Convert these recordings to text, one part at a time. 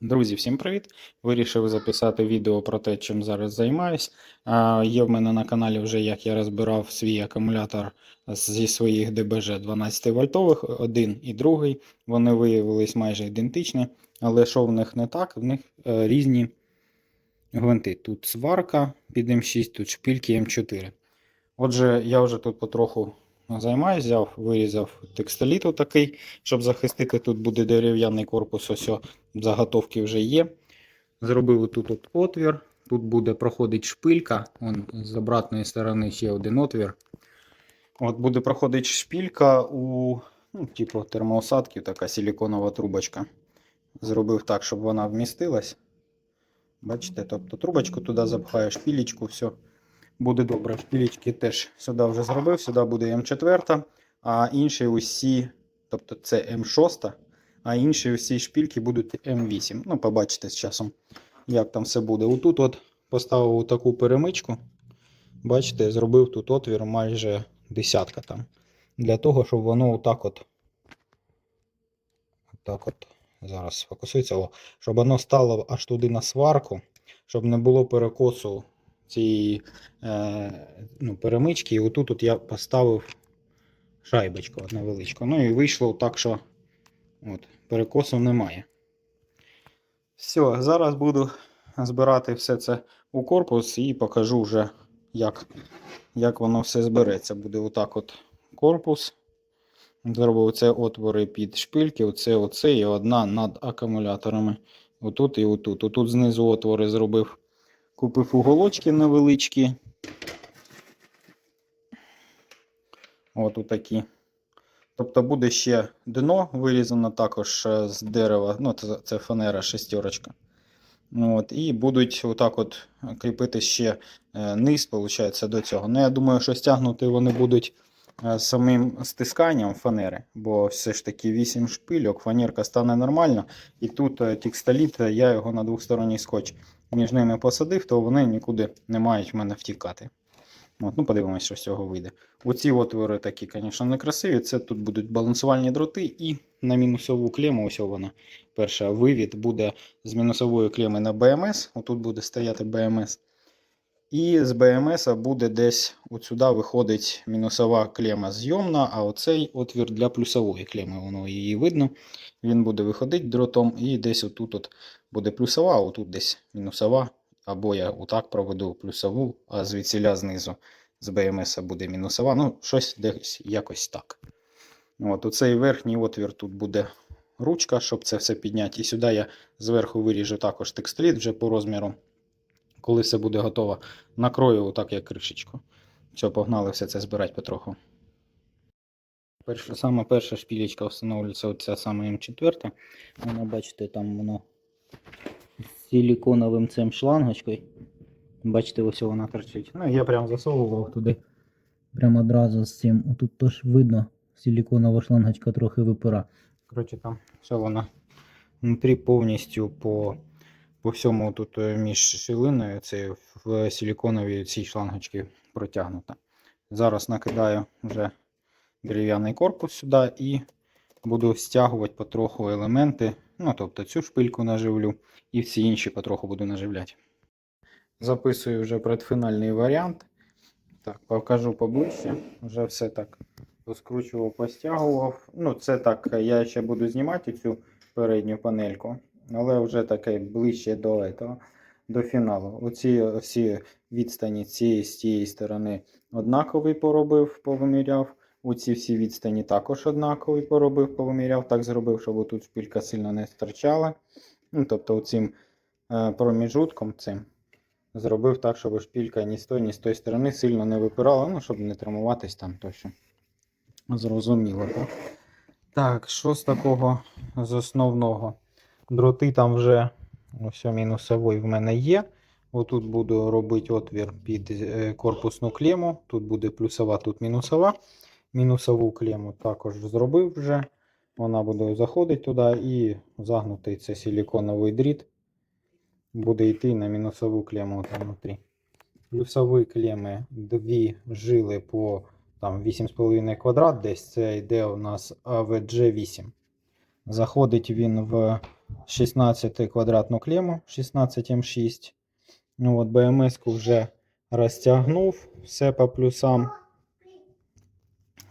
Друзі, всім привіт! Вирішив записати відео про те, чим зараз займаюсь. Є в мене на каналі вже як я розбирав свій акумулятор зі своїх ДБЖ 12 вольтових, один і другий. Вони виявились майже ідентичні, але що в них не так, в них е, різні гвинти. Тут сварка під М6, тут шпильки М4. Отже, я вже тут потроху займаюсь, взяв, вирізав текстоліт такий, щоб захистити. Тут буде дерев'яний корпус, ось заготовки вже є. Зробили тут от отвір. Тут буде проходити шпилька. Вон, з обратної сторони ще один отвір. От буде проходити шпилька у ну, типу термоусадки, така силіконова трубочка. Зробив так, щоб вона вмістилась. Бачите, тобто трубочку туди запхаєш, шпілечку, все буде добре. Шпілечки теж сюди вже зробив, сюди буде М4, а інші усі, тобто це М6, а інші усі шпільки будуть М8. Ну, побачите з часом, як там все буде. Отут от поставив таку перемичку. Бачите, зробив тут отвір майже десятка там. Для того, щоб воно отак от. Отак от. Зараз сфокусується. О, щоб воно стало аж туди на сварку, щоб не було перекосу цієї е, ну, перемички. І отут от я поставив шайбочку невеличку. Ну і вийшло так, що от, перекосу немає. Все, зараз буду збирати все це у корпус і покажу вже, як, як воно все збереться. Буде отак от корпус. Зробив це отвори під шпильки, оце, оце і одна над акумуляторами. Отут і отут. Отут знизу отвори зробив. Купив уголочки невеличкі. От такі. Тобто буде ще дно вирізано також е, з дерева. Ну, це, фанера шестерочка. От, і будуть отак от кріпити ще е, низ, виходить, до цього. Ну, я думаю, що стягнути вони будуть е, самим стисканням фанери, бо все ж таки 8 шпильок, фанерка стане нормально. І тут текстоліт, е, я його на двосторонній скотч між ними посадив, то вони нікуди не мають в мене втікати. От, ну, подивимось, що з цього вийде. Оці отвори такі, звісно, не красиві. Це тут будуть балансувальні дроти і на мінусову клему, ось вона. Перша вивід буде з мінусової клеми на БМС. Отут буде стояти БМС. І з БМС буде десь от сюди виходить мінусова клема зйомна, а оцей отвір для плюсової клеми. Воно її видно. Він буде виходити дротом, і десь отут от буде плюсова, отут десь мінусова. Або я отак проведу плюсову, а звідсіля знизу з БМС буде мінусова. Ну, щось десь якось так. От, Оцей верхній отвір тут буде ручка, щоб це все підняти. І сюди я зверху виріжу також текстиліт вже по розміру. Коли все буде готово, накрою отак як кришечку. Все, погнали все це збирати потроху. Перша, саме перша шпілечка встановлюється оця саме М4. Воно, бачите, там воно силіконовим цим шлангочкою. Бачите, ось вона торчить. Ну, я прям засовував туди. Прямо одразу з цим. Отут теж видно, силіконова шлангочка трохи випира. Коротше, там все вона внутрі повністю по, по всьому тут е, між шилиною це в силіконовій цій шлангочці протягнута. Зараз накидаю вже дерев'яний корпус сюди і буду стягувати потроху елементи. Ну, тобто цю шпильку наживлю і всі інші потроху буду наживляти. Записую вже предфінальний варіант. Так, покажу поближче. Вже все так поскручував, постягував. Ну, це так, я ще буду знімати цю передню панельку, але вже таке ближче до этого, до фіналу. Оці всі відстані цієї з цієї сторони однаковий поробив, повиміряв. Оці всі відстані також однакові поробив, повиміряв. Так зробив, щоб тут шпилька сильно не стирчала. Ну, тобто оцим е, проміжутком цим зробив так, щоб шпілька ні з тої, ні з тої сторони сильно не випирала, ну, щоб не травмуватись там тощо. Зрозуміло, так? Так, що з такого з основного? Дроти там вже ось мінусовий в мене є. Отут буду робити отвір під е, корпусну клему. Тут буде плюсова, тут мінусова. Мінусову клему також зробив вже. Вона буде заходити туди і загнутий це силіконовий дріт буде йти на мінусову клему там внутрі. Плюсові клеми, дві жили по там 8,5 квадрат, десь це йде у нас AVG 8. Заходить він в 16 квадратну клему 16М6. Ну от БМС-ку вже розтягнув все по плюсам.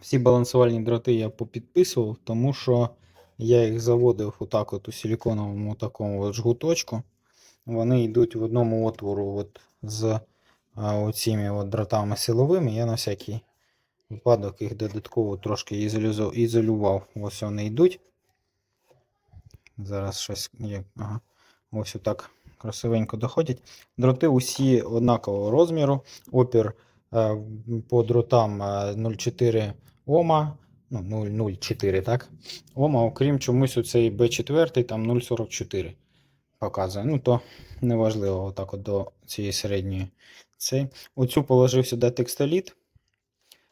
Всі балансувальні дроти я попідписував, тому що я їх заводив отак от у силіконовому такому от жгуточку. Вони йдуть в одному отвору от з а, оціми от дротами силовими. Я на всякий випадок їх додатково трошки ізолював. Ось вони йдуть. Зараз щось є. Ага. Ось отак красивенько доходять. Дроти усі однакового розміру. Опір е, по дротам е, 0,4 Ома. Ну, 0,04, так? Ома, окрім чомусь оцей B4 там 0,44 показує. Ну, то неважливо, отак от до цієї середньої. Цей. Оцю положив сюди текстоліт.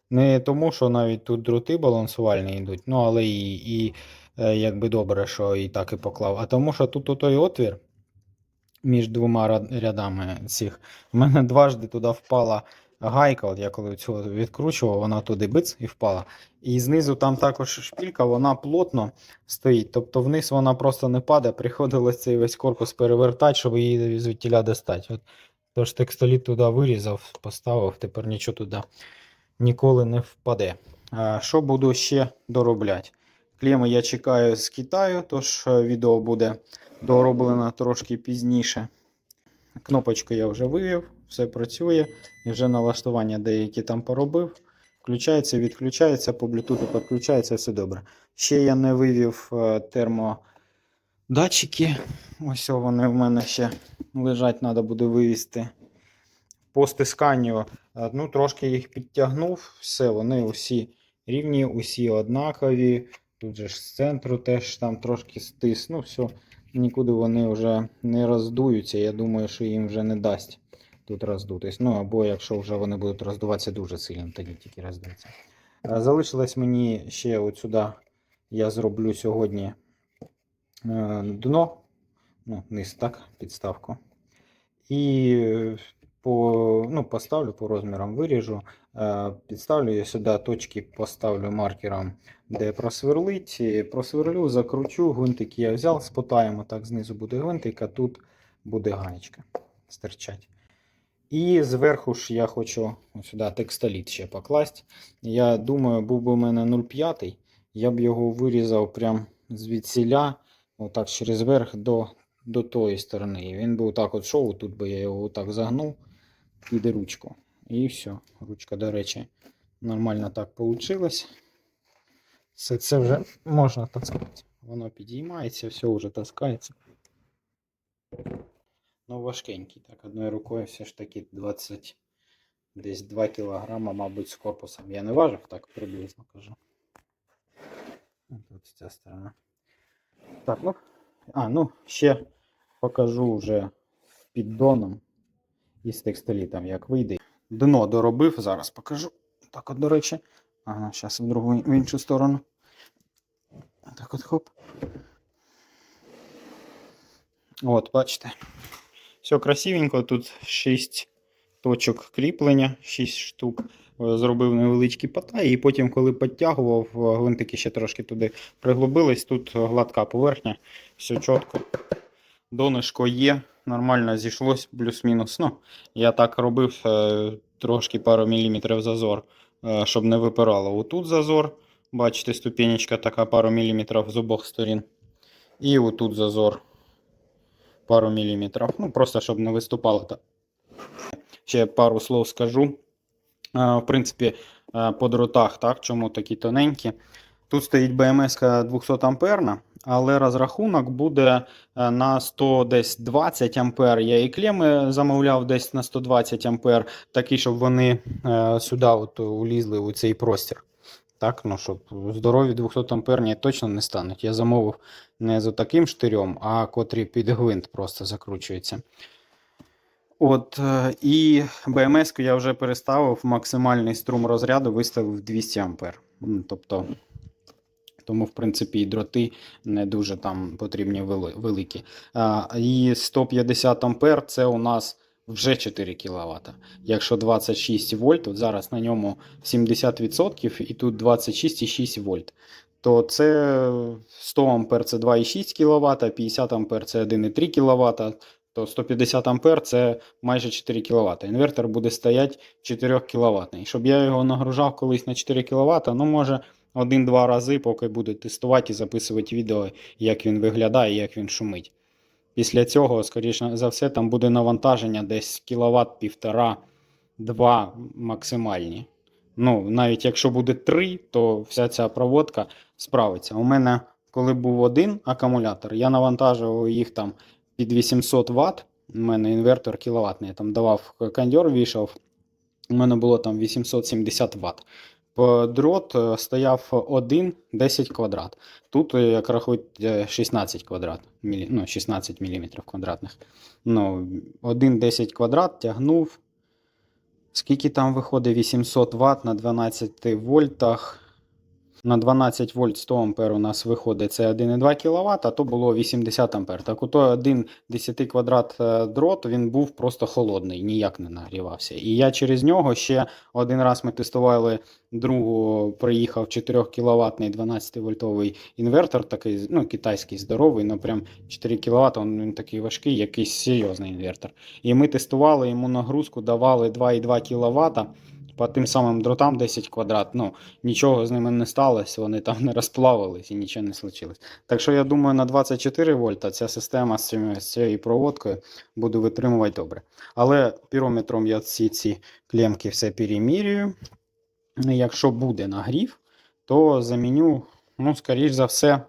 Не тому, що навіть тут дроти балансувальні йдуть, ну але і, і е, якби добре, що і так і поклав. А тому, що тут той отвір між двома рядами цих. У мене дважди туди впала гайка. От я коли цього відкручував, вона туди биц і впала. І знизу там також шпілька, вона плотно стоїть. Тобто вниз вона просто не падає. Приходилось цей весь корпус перевертати, щоб її звідтіля достати. От, тож текстоліт туди вирізав, поставив, тепер нічого туди ніколи не впаде. А, Що буду ще доробляти? Клеми я чекаю з Китаю, тож е, відео буде дороблено трошки пізніше. Кнопочку я вже вивів, все працює. І вже налаштування деякі там поробив. Включається, відключається, по Bluetooth підключається, все добре. Ще я не вивів е, термодатчики. Ось вони в мене ще лежать, треба буде вивізти. По стисканню Ну, трошки їх підтягнув, все, вони усі рівні, усі однакові. Тут же ж з центру теж там трошки стис. Ну, все, нікуди вони вже не роздуються. Я думаю, що їм вже не дасть тут роздутись. Ну, або якщо вже вони будуть роздуватися дуже сильно, тоді тільки роздуться. Е, Залишилось мені ще от сюди. Я зроблю сьогодні е, дно, ну, низ, так, підставку. І по, ну, поставлю по розмірам, виріжу. Е, Підставлю я сюди точки, поставлю маркером, де просверлить. Просверлю, закручу, гвинтики я взяв, спотаємо, так знизу буде гвинтик, а тут буде гаєчка стирчать. І зверху ж я хочу ось сюди текстоліт ще покласти. Я думаю, був би у мене 0,5, я б його вирізав прям звідсіля, отак через верх до, до тої сторони. І він би отак от шов, тут би я його отак загнув під ручку. І все. Ручка, до речі, нормально так вийшло. Це, це вже можна таскати. Воно підіймається, все вже таскається. Ну, важкенький. Так, одною рукою все ж таки 20, десь 2 кілограма, мабуть, з корпусом. Я не важив, так приблизно кажу. Тут ця сторона. Так, ну. А, ну, ще покажу вже піддоном і з текстолітом, як вийде. Дно доробив, зараз покажу. Так от, до речі. Ага, зараз в другу в іншу сторону. Так от хоп. От, бачите. Все красивенько. Тут 6 точок кріплення, 6 штук. Е, Зробив невеличкі потай, і потім, коли підтягував, е, гвинтики ще трошки туди приглубились. Тут гладка поверхня, все чітко. Донышко є, нормально зійшлось, плюс-мінус. Ну, я так робив е, трошки пару міліметрів зазор, е, щоб не випирало. Отут зазор. Бачите, ступенечка така пару міліметрів з обох сторін. І отут зазор пару міліметрів. Ну, просто щоб не виступало. так. Ще пару слов скажу. В принципі, по дротах, так, чому такі тоненькі. Тут стоїть БМС 200 амперна, але розрахунок буде на 120 ампер. Я і клеми замовляв десь на 120 ампер, такі, щоб вони сюди от улізли у цей простір. Так, ну, щоб здорові 200 амперні точно не стануть. Я замовив не за таким штирем, а котрі під гвинт просто закручується. От, е, і БМС я вже переставив максимальний струм розряду, виставив 200 ампер. Тобто, тому, в принципі, і дроти не дуже там потрібні великі. І 150 ампер це у нас вже 4 кВт. Якщо 26 вольт, от зараз на ньому 70% і тут 26,6 вольт. то це 100 А це 2,6 кВт, 50 А це 1,3 кВт, то 150 А це майже 4 кВт. Інвертор буде стояти 4 кВт. Щоб я його нагружав колись на 4 кВт, ну може один-два рази, поки буду тестувати і записувати відео, як він виглядає, як він шумить. Після цього, скоріше за все, там буде навантаження десь кіловат півтора, два максимальні. Ну, навіть якщо буде 3, то вся ця проводка справиться. У мене, коли був один акумулятор, я навантажував їх там під 800 Вт. У мене інвертор кіловатний. Я там давав кондьор, вішав. У мене було там 870 Вт. Дрот е, стояв один 10 квадрат. Тут, е, як рахують, е, 16 квадрат, мілі, ну, 16 мм квадратних. Ну, один 10 квадрат тягнув. Скільки там виходить 800 Вт на 12 вольтах? На 12 вольт 100 ампер у нас виходить це 1,2 кВт, а то було 80 ампер. Так ото один 10 квадрат е, дрот він був просто холодний, ніяк не нагрівався. І я через нього ще один раз ми тестували другу, приїхав 4 кВт 12 вольтовий інвертор, такий ну, китайський здоровий, ну прям 4 кВт, він такий важкий, якийсь серйозний інвертор. І ми тестували йому нагрузку, давали 2,2 кВт. По тим самим дротам 10 квадрат, ну нічого з ними не сталося, вони там не розплавились і нічого не случилось. Так що я думаю, на 24 вольта ця система з, цією проводкою буде витримувати добре. Але пірометром я ці ці клемки все перемірюю. Якщо буде нагрів, то заміню, ну, скоріш за все,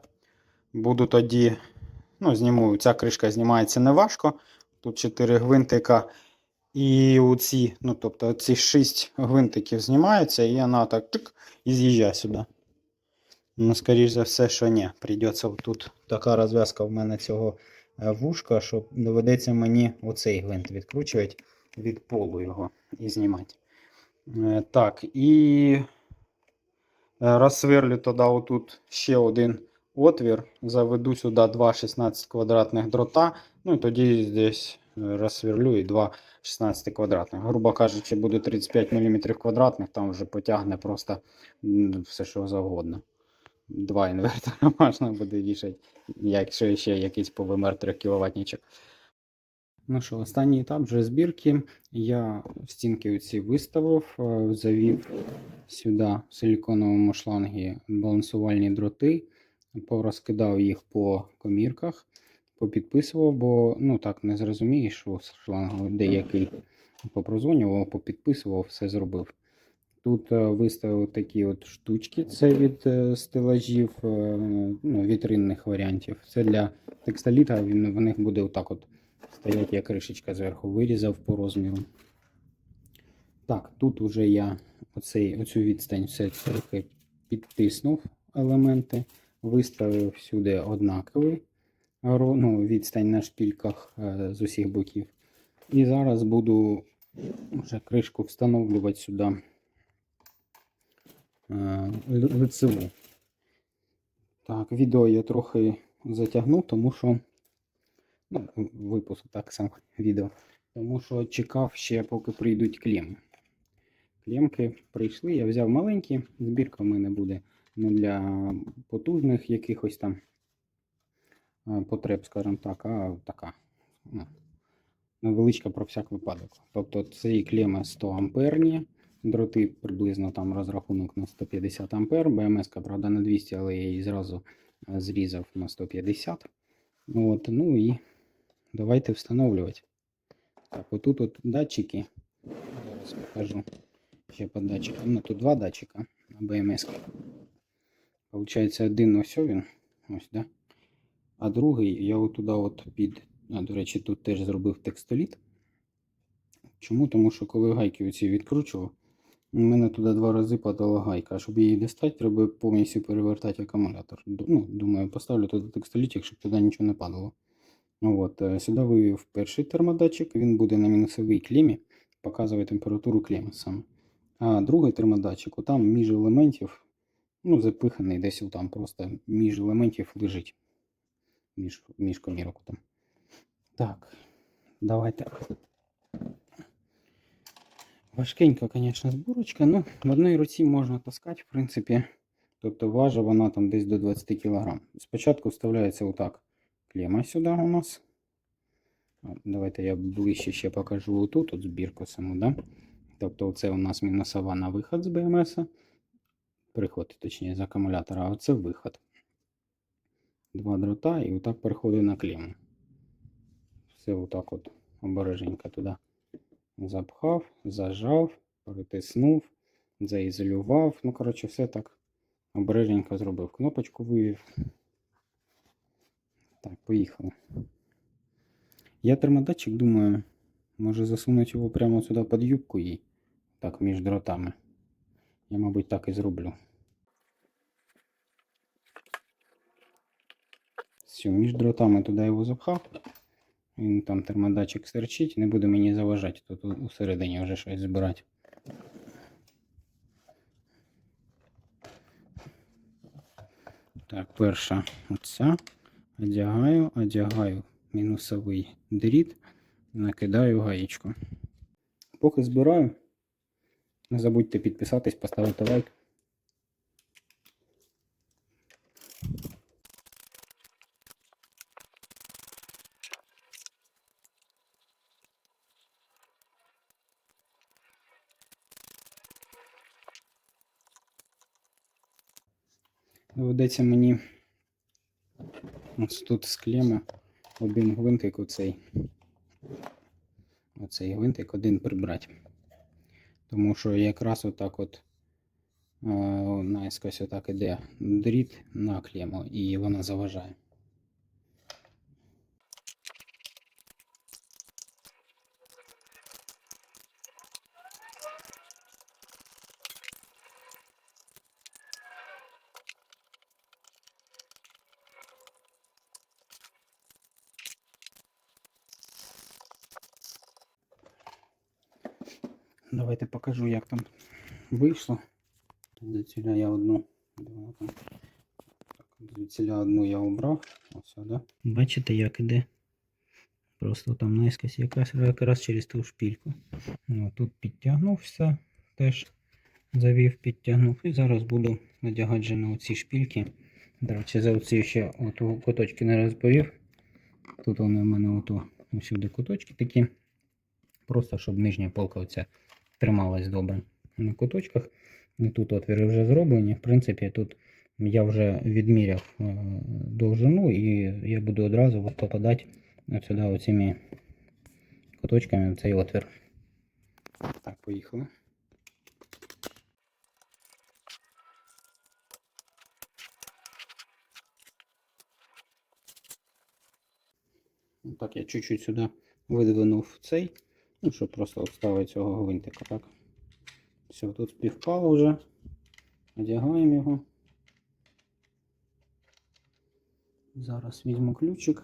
буду тоді. Ну, зніму, ця кришка знімається неважко. Тут 4 гвинтика. І оці, ну, тобто ці 6 гвинтиків знімаються, і вона так тик, і з'їжджає сюди. Ну, скоріш за все, що ні. Придеться тут така розв'язка в мене цього е, вушка, що доведеться мені оцей гвинт відкручувати від полу його і знімати. Е, Так, і е, розсверлю тоді отут ще один отвір, заведу сюди два 16 квадратних дрота, ну і тоді десь розсверлю і два 16 квадратних. Грубо кажучи, буде 35 мм квадратних, там вже потягне просто все, що завгодно. Два інвертора можна буде вішати, якщо ще якийсь повимер 3 кВт. Ну що, останній етап вже збірки. Я стінки оці виставив, е, завів сюди в силіконовому шлангі балансувальні дроти, порозкидав їх по комірках, попідписував, бо ну так не зрозумієш, що шланг деякий попрозвонював, попідписував, все зробив. Тут е, виставив такі от штучки, це від е, стелажів, е, ну, вітринних варіантів. Це для текстоліта, він, в них буде отак от стоять, я кришечка зверху вирізав по розміру. Так, тут уже я оцей, оцю відстань все трохи підтиснув елементи, виставив сюди однаковий ну, відстань на шпільках е, з усіх боків. І зараз буду вже кришку встановлювати сюди е, лицеву. Так, відео я трохи затягнув, тому що ну, випуск так сам відео. Тому що чекав ще, поки прийдуть клеми. Клемки прийшли, я взяв маленькі, збірка в мене буде не для потужних якихось там потреб, скажімо так, а така ну, невеличка про всяк випадок. Тобто ці клеми 100 амперні, дроти приблизно там розрахунок на 150 ампер, БМС, правда, на 200, але я її зразу е, зрізав на 150. От, ну і давайте встановлювати. Так, отут от датчики. Зараз покажу ще по датчикам. Ну, тут два датчика на БМС. Получається, один ось він. Ось, да? А другий я отуда от під. А, до речі, тут теж зробив текстоліт. Чому? Тому що коли гайки оці відкручував, у мене туди два рази падала гайка. А щоб її достати, треба повністю перевертати акумулятор. Ну, думаю, поставлю туди текстолітик, щоб туди нічого не падало. От, е, сюди вивів перший термодатчик, він буде на мінусовій клемі, показує температуру клеми саме. А другий термодатчик, там між елементів, ну, запиханий десь там просто між елементів лежить. Між, між комірок там. Так, давайте. Важкенька, звісно, зборочка, ну, в одній руці можна таскати, в принципі, Тобто важить вона там десь до 20 кг. Спочатку вставляється отак клема сюди у нас. Давайте я ближче ще покажу отут, от збірку саму, да? Тобто це у нас мінусова на виход з БМС. Приход, точніше, з акумулятора, а оце виход. Два дрота і отак переходить на клему. Все отак от обереженько туди запхав, зажав, притиснув, заізолював. Ну, коротше, все так обережненько зробив. Кнопочку вивів. Так, поїхали. Я термодатчик думаю, може засунути його прямо сюди під юбку їй. Так, між дротами. Я, мабуть, так і зроблю. Все, між дротами туди його запхав. Він там термодатчик стерчить, не буде мені заважати тут усередині вже щось збирати. Так, перша оця. Одягаю, одягаю мінусовий дріт, накидаю гаєчку. Поки збираю, не забудьте підписатись, поставити лайк. Доведеться мені ось тут з клеми один гвинтик оцей. Оцей гвинтик один прибрати. Тому що якраз отак от е, наскось отак іде дріт на клему і вона заважає. Давайте покажу, як там вийшло. Звідсіля я одну. Звідсіля одну я обрав. Ось, да? Бачите, як іде. Просто там наискось якраз, якраз через ту шпільку. Ну, тут підтягнув все, теж завів, підтягнув. І зараз буду надягати вже на оці шпільки. До речі, за оці ще от куточки не розповів. Тут вони в мене ото усюди куточки такі. Просто щоб нижня полка оця трималась добре на куточках. І Тут отвіри вже зроблені. В принципі, тут я вже відміряв е, довжину і я буду одразу попадати сюди оцими куточками в цей отвір. Так, поїхали. Так, я чуть-чуть сюди видвинув цей, ну, щоб просто вставити цього гвинтика, так. Все, тут співпало вже. Одягаємо його. Зараз візьму ключик.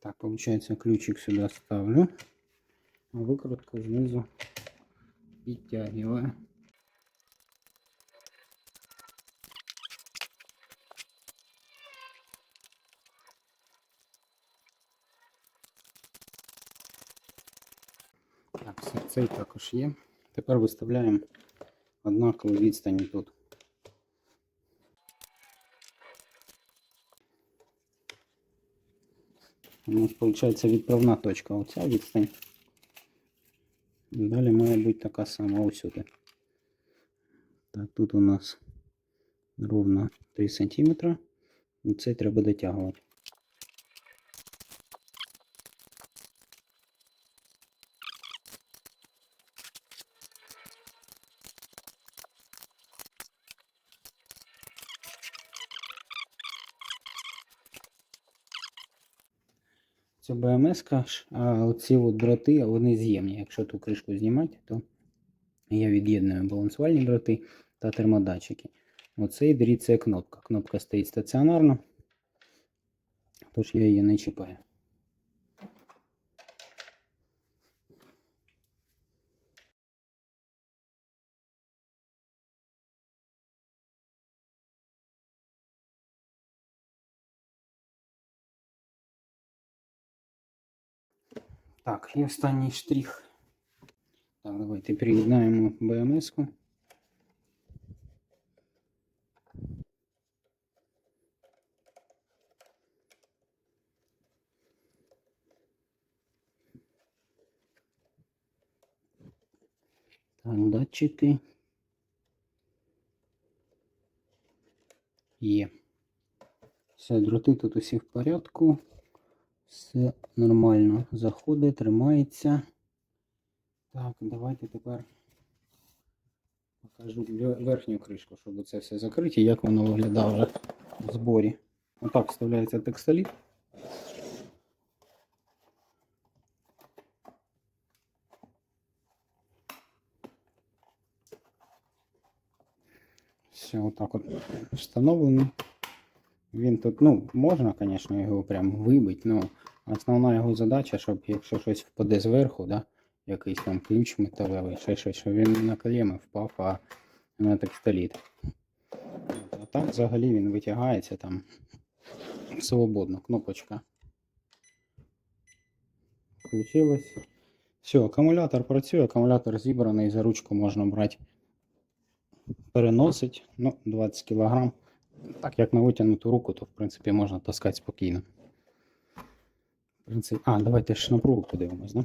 Так, виходить, ключик сюди ставлю, а викрутку знизу підтягую. Так, все, цей також є. Тепер виставляємо однакову відстані тут. У нас виходить відправна точка. Оця відстань. Далі має бути така сама усюди. Так, тут у нас ровно 3 см. Цей треба дотягувати. БМС, а оці от дроти вони з'ємні. Якщо ту кришку знімати, то я від'єдную балансувальні дроти та термодатчики. Оцей дріт це кнопка. Кнопка стоїть стаціонарно, тож я її не чіпаю. Так, і останній штрих. Так, давайте приєднаємо БМС-ку. Так, датчики. Є. Все, дроти тут усі в порядку. Все нормально заходить, тримається. Так, давайте тепер покажу верхню кришку, щоб це все закрити, як воно виглядає вже в зборі. Отак вставляється текстоліт. Все, отак от встановлений. Він тут, ну, можна, звісно, його прям вибити, але основна його задача, щоб якщо щось впаде зверху, да, якийсь там ключ металевий, ще щось, щоб він на коліна впав, а на текстоліт. А так взагалі він витягається там свободно, кнопочка. Включилось. Все, акумулятор працює, акумулятор зібраний, за ручку можна брати. Переносить, ну, 20 кг. Так, як на витягнуту руку, то в принципі можна таскати спокійно. В принципі, а, давайте ж напругу подивимось, да?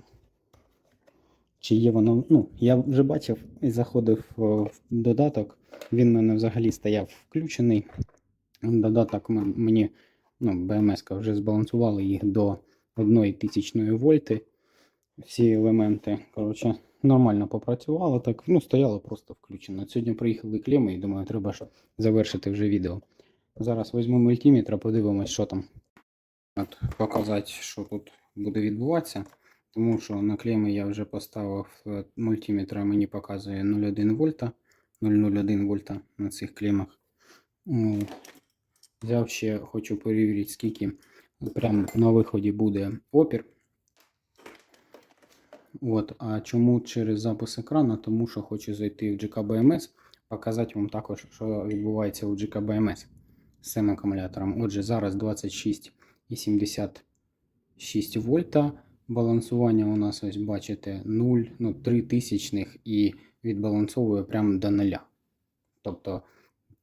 Чи є воно. Ну, я вже бачив і заходив в додаток. Він в мене взагалі стояв включений. Додаток мені, ну, БМС вже збалансували їх до 1 тисячної вольти. Всі елементи. Коротше, нормально попрацювало. Так, ну, стояло просто включено. Сьогодні приїхали клеми і думаю, треба ж завершити вже відео. Зараз візьму мультиметр, подивимось, що там. От, показати, що тут буде відбуватися. Тому що на клеми я вже поставив е, мультиметр, мені показує 0,1 вольта, 0,01 вольта на цих клемах. Взяв ще, хочу перевірити, скільки прямо на виході буде опір. От, а чому через запис екрану? Тому що хочу зайти в GKBMS, показати вам також, що відбувається у GKBMS з цим акумулятором. Отже, зараз 26,76 вольта. Балансування у нас, ось бачите, 0, ну, 3 тисячних і відбалансовує прямо до нуля. Тобто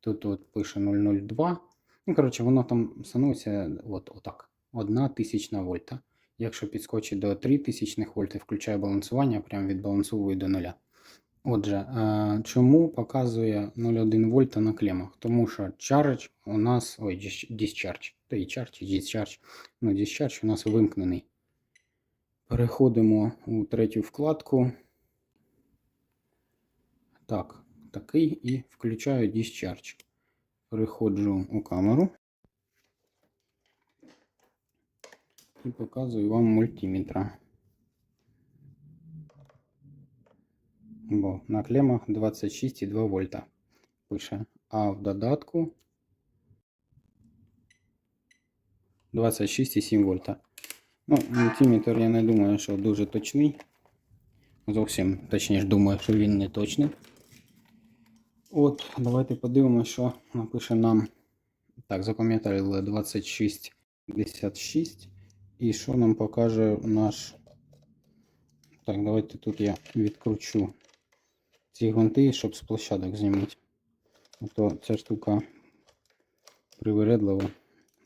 тут от пише 002. Ну, коротше, воно там становиться от, отак. 1 тисячна вольта. Якщо підскочить до 3000 вольт і включає балансування, прям відбалансовує до нуля. Отже, е, чому показує 0,1 вольта на клемах? Тому що charge у нас, ой, discharge, та і charge, і discharge, ну, discharge у нас вимкнений. Переходимо у третю вкладку. Так, такий і включаю discharge. Переходжу у камеру. І показую вам мультиметра. Бо на клемах 26,2 вольта пише. А в додатку 26,7 вольта. Ну, мультиметр я не думаю, що дуже точний. Зовсім точніше думаю, що він не точний. От, давайте подивимося, що напише нам. Так, запам'ятали 26,56. І що нам покаже наш. Так, давайте тут я відкручу ці гвинти, щоб з площадок знімати. То ця штука привередлива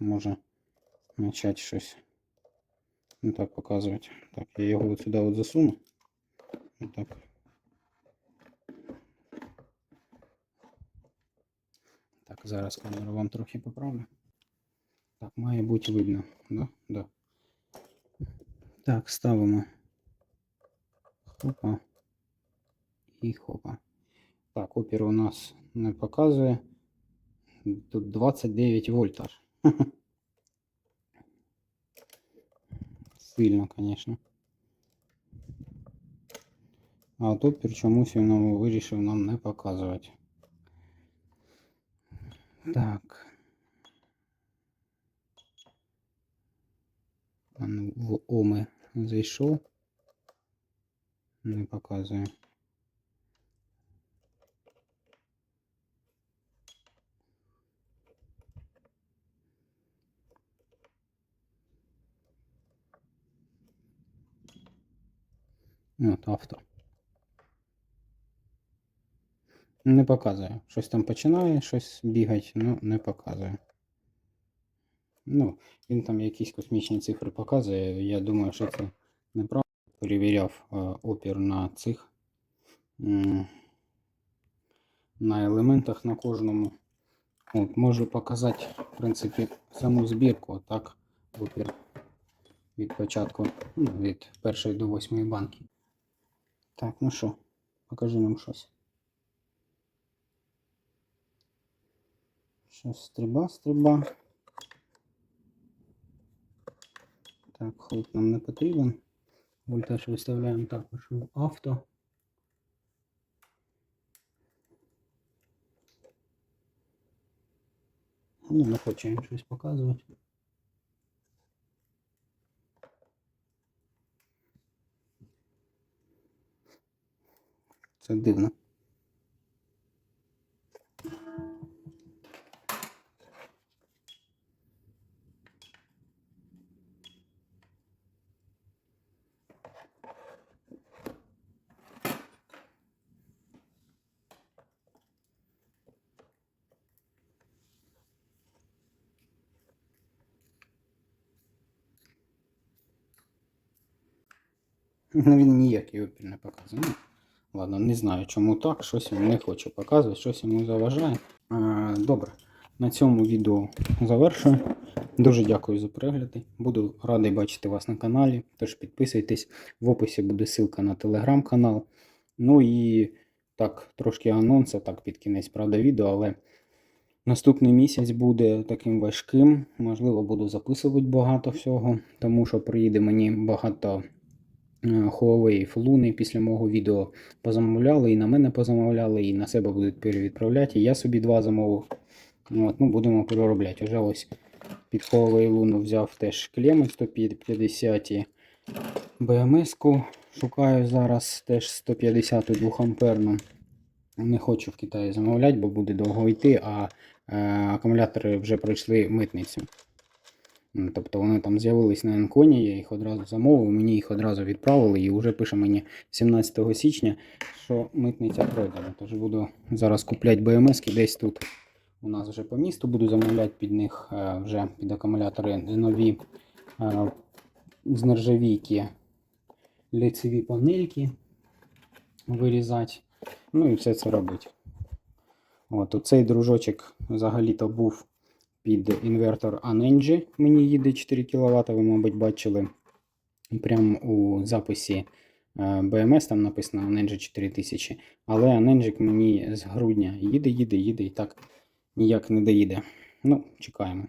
може почати щось не так показувати. Так, я його от сюди от засуну. Отак. Так, зараз камеру вам трохи поправлю. Так, має бути видно. Да? Да. Так, ставимо. Хопа. І хопа. Так, опір у нас не показує. Тут 29 вольт аж. Сильно, конечно. А от опір чомусь він вирішив нам не показувати. Так. А ну, В Оми Зайшов. Не показує. От авто. Не показує. Щось там починає, щось бігати, ну не показує. Ну, він там якісь космічні цифри показує. Я думаю, що це неправда. Перевіряв е, опір на цих на елементах на кожному. От, можу показати, в принципі, саму збірку. Так, опір від початку, ну, від першої до восьмої банки. Так, ну що, покажи нам щось. Щось стріба, стріба. Так, холд нам не потрібен. Вольтаж виставляємо також в авто. Ну, не хоче він щось показувати. Це дивно. Ну, він ніякий опір не показує. Ну, ладно, не знаю, чому так. Щось він не хоче показувати, щось йому заважає. А, добре, на цьому відео завершую. Дуже дякую за перегляди. Буду радий бачити вас на каналі. Тож підписуйтесь. В описі буде ссылка на телеграм-канал. Ну і так, трошки анонсу, так під кінець, правда, відео, але наступний місяць буде таким важким. Можливо, буду записувати багато всього, тому що приїде мені багато Huawei Луни після мого відео позамовляли, і на мене позамовляли, і на себе будуть перевідправляти. І я собі два замовив. От, ну, будемо переробляти. Уже ось під Huawei Луну взяв теж клеми 150 BMS-ку. Шукаю зараз теж 150 2 амперну. Не хочу в Китаї замовляти, бо буде довго йти, а е, акумулятори вже пройшли митницю. Тобто вони там з'явились на Енконі, я їх одразу замовив, мені їх одразу відправили і вже пише мені 17 січня, що митниця пройдена. Тож буду зараз купляти BMS десь тут. У нас вже по місту буду замовляти під них е, вже під акумулятори нові е, з нержавійки лицеві панельки вирізати. Ну і все це робити. От, оцей дружочок взагалі-то був під інвертор Anenji. Мені їде 4 кВт, ви, мабуть, бачили. Прямо у записі е, BMS там написано Anenji 4000. Але Anenji мені з грудня їде, їде, їде і так ніяк не доїде. Ну, чекаємо.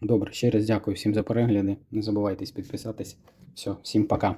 Добре, ще раз дякую всім за перегляди. Не забувайте підписатись. Все, всім пока.